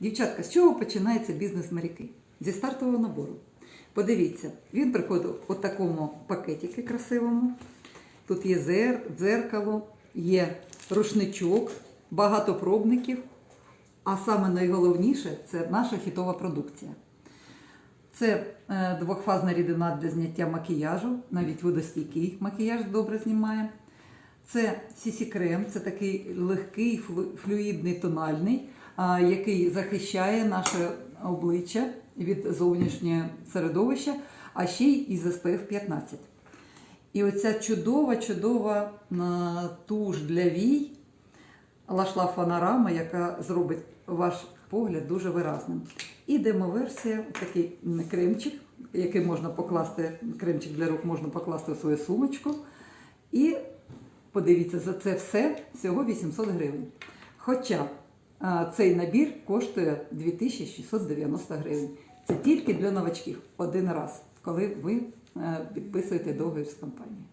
Дівчатка, з чого починається бізнес моряки? Зі стартового набору. Подивіться, він приходить у такому пакетику красивому. Тут є зер, дзеркало, є рушничок, багато пробників. А саме найголовніше це наша хітова продукція. Це е, двохфазна рідина для зняття макіяжу, навіть водостійкий макіяж добре знімає. Це сісі-крем, це такий легкий флюїдний тональний, який захищає наше обличчя від зовнішнього середовища, а ще й із SPF 15. І оця чудова, чудова а, туш для вій, лашла фанорама, яка зробить ваш погляд дуже виразним. І демоверсія, такий кремчик, який можна покласти, кремчик для рук можна покласти у свою сумочку. І подивіться, за це все всього 800 гривень. Хоча цей набір коштує 2690 гривень. Це тільки для новачків один раз, коли ви е, підписуєте договір з компанією.